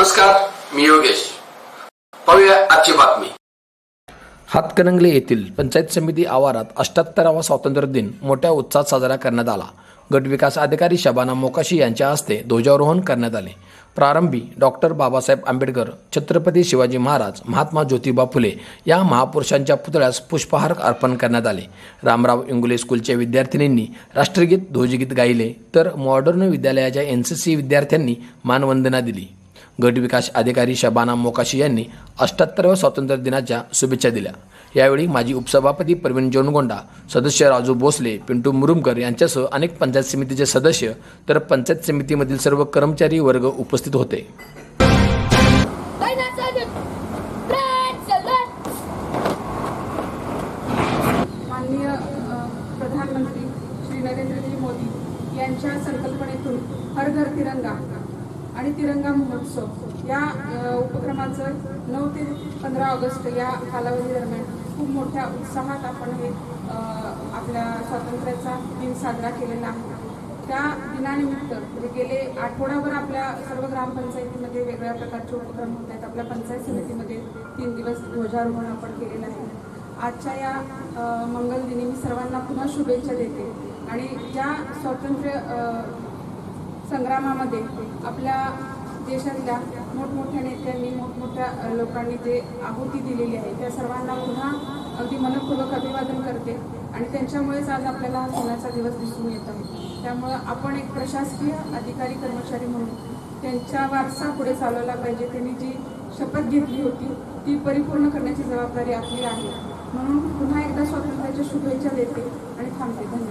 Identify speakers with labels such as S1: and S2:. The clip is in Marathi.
S1: नमस्कार मी योगेश. पाहूया आजची बातमी.
S2: हातकणंगले येथील पंचायत समिती आवारात अष्ट्याहत्तरावा स्वातंत्र्य दिन मोठ्या उत्साहात साजरा करण्यात आला. गटविकास अधिकारी शबाना मोकाशी यांच्या हस्ते ध्वजारोहण करण्यात आले. प्रारंभी डॉक्टर बाबासाहेब आंबेडकर छत्रपती शिवाजी महाराज महात्मा ज्योतिबा फुले या महापुरुषांच्या पुतळ्यास पुष्पहार अर्पण करण्यात आले. रामराव इंगुले स्कूलच्या विद्यार्थिनींनी राष्ट्रगीत ध्वजगीत गायले तर मॉडर्न विद्यालयाच्या एन सी सी विद्यार्थ्यांनी मानवंदना दिली. गटविकास अधिकारी शबाना मोकाशी यांनी अष्ट्याहत्तराव्या स्वातंत्र्य दिनाच्या शुभेच्छा दिल्या. यावेळी माजी उपसभापती प्रवीण जोनगोंडा सदस्य राजू भोसले पिंटू मुरुमकर यांच्यासह अनेक पंचायत समितीचे सदस्य तर पंचायत समितीमधील सर्व कर्मचारी वर्ग उपस्थित होते.
S3: प्रधानमंत्री श्री नरेंद्रजी मोदी यांच्या संकल्पनेतून हर घर तिरंगा आणि तिरंगा महोत्सव. या उपक्रमाचं नऊ ते पंधरा ऑगस्ट या कालावधी दरम्यान खूप मोठ्या उत्साहात आपण हे आपल्या स्वातंत्र्याचा दिन साजरा केलेला आहे. त्या दिनानिमित्त म्हणजे गेले आठवडाभर आपल्या सर्व ग्रामपंचायतीमध्ये वेगळ्या प्रकारचे उपक्रम होत आहेत. आपल्या पंचायत समितीमध्ये तीन दिवस ध्वजारोहण आपण केलेलं आहे. आजच्या या मंगल दिनी मी सर्वांना पुन्हा शुभेच्छा देते. आणि ज्या स्वातंत्र्य संग्रामामध्ये आपल्या देशातल्या मोठमोठ्या नेत्यांनी मोठमोठ्या लोकांनी जे आहुती दिलेली आहे त्या सर्वांना पुन्हा अगदी मनपूर्वक अभिवादन करते आणि त्यांच्यामुळेच आज आपल्याला हा सोन्याचा दिवस दिसून येत आहे. त्यामुळं आपण एक प्रशासकीय अधिकारी कर्मचारी म्हणून त्यांच्या वारसा पुढे चालवला पाहिजे. त्यांनी जी शपथ घेतली होती ती परिपूर्ण करण्याची जबाबदारी आपली आहे. म्हणून पुन्हा एकदा स्वातंत्र्याच्या शुभेच्छा देते आणि थांबते. धन्य